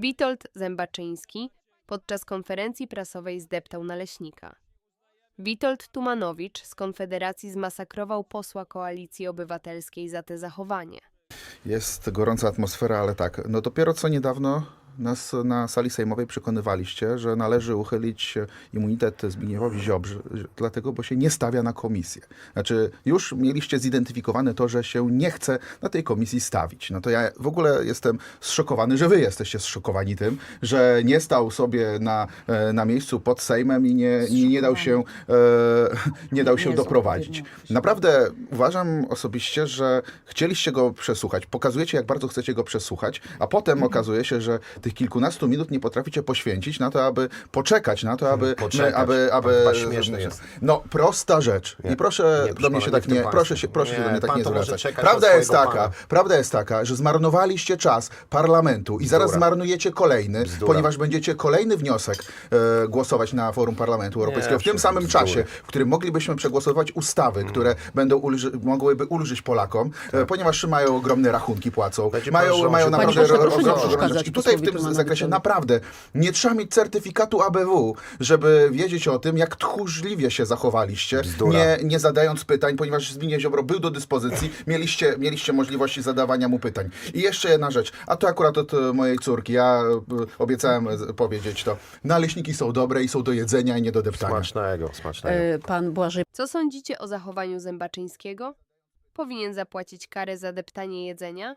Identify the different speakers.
Speaker 1: Witold Zębaczyński podczas konferencji prasowej zdeptał naleśnika. Witold Tumanowicz z Konfederacji zmasakrował posła Koalicji Obywatelskiej za te zachowanie.
Speaker 2: Jest gorąca atmosfera, ale tak, no dopiero co niedawno nas na sali sejmowej przekonywaliście, że należy uchylić immunitet Zbigniewowi Ziobrze, dlatego, bo się nie stawia na komisję. Znaczy, już mieliście zidentyfikowane to, że się nie chce na tej komisji stawić. No to ja w ogóle jestem zszokowany, że wy jesteście zszokowani tym, że nie stał sobie na, e, na miejscu pod Sejmem i nie, nie, nie dał się, e, nie dał się doprowadzić. Naprawdę uważam osobiście, że chcieliście go przesłuchać, pokazujecie jak bardzo chcecie go przesłuchać, a potem okazuje się, że tych kilkunastu minut nie potraficie poświęcić na to, aby poczekać na to, aby...
Speaker 3: Poczekać.
Speaker 2: aby, aby
Speaker 3: śmieszny jest.
Speaker 2: No, prosta rzecz. I proszę
Speaker 3: Nie,
Speaker 2: do mnie się
Speaker 3: nie
Speaker 2: tak nie... Proszę się, proszę się
Speaker 3: Nie,
Speaker 2: do mnie tak nie zwracać. Prawda jest taka,
Speaker 3: pana.
Speaker 2: prawda jest taka, że zmarnowaliście czas parlamentu i zaraz
Speaker 3: Bzdura.
Speaker 2: zmarnujecie kolejny,
Speaker 3: Bzdura.
Speaker 2: ponieważ będziecie kolejny wniosek e, głosować na forum Parlamentu Europejskiego w tym samym
Speaker 3: bzdury.
Speaker 2: czasie, w którym moglibyśmy przegłosować ustawy,
Speaker 3: Mm.
Speaker 2: które będą ulży, mogłyby ulżyć Polakom, e, ponieważ mają ogromne rachunki, płacą.
Speaker 3: Tak. Będzie
Speaker 2: Mają, mają naprawdę ro-
Speaker 4: proszę nie przeszkadzać.
Speaker 2: I tutaj w tym
Speaker 4: Tumanowi
Speaker 2: zakresie naprawdę nie trzeba mieć certyfikatu ABW, żeby wiedzieć o tym, jak tchórzliwie się zachowaliście,
Speaker 3: Bzdura.
Speaker 2: nie, nie zadając pytań, ponieważ Zbigniew Ziobro był do dyspozycji, mieliście, mieliście możliwość zadawania mu pytań. I jeszcze jedna rzecz, a to akurat od e, mojej córki, ja e, obiecałem e, powiedzieć to. Naleśniki są dobre i są do jedzenia i nie do deptania.
Speaker 3: Smacznego, smacznego.
Speaker 4: E, Pan Błażej
Speaker 1: Co sądzicie o zachowaniu Zębaczyńskiego? Powinien zapłacić karę za deptanie jedzenia?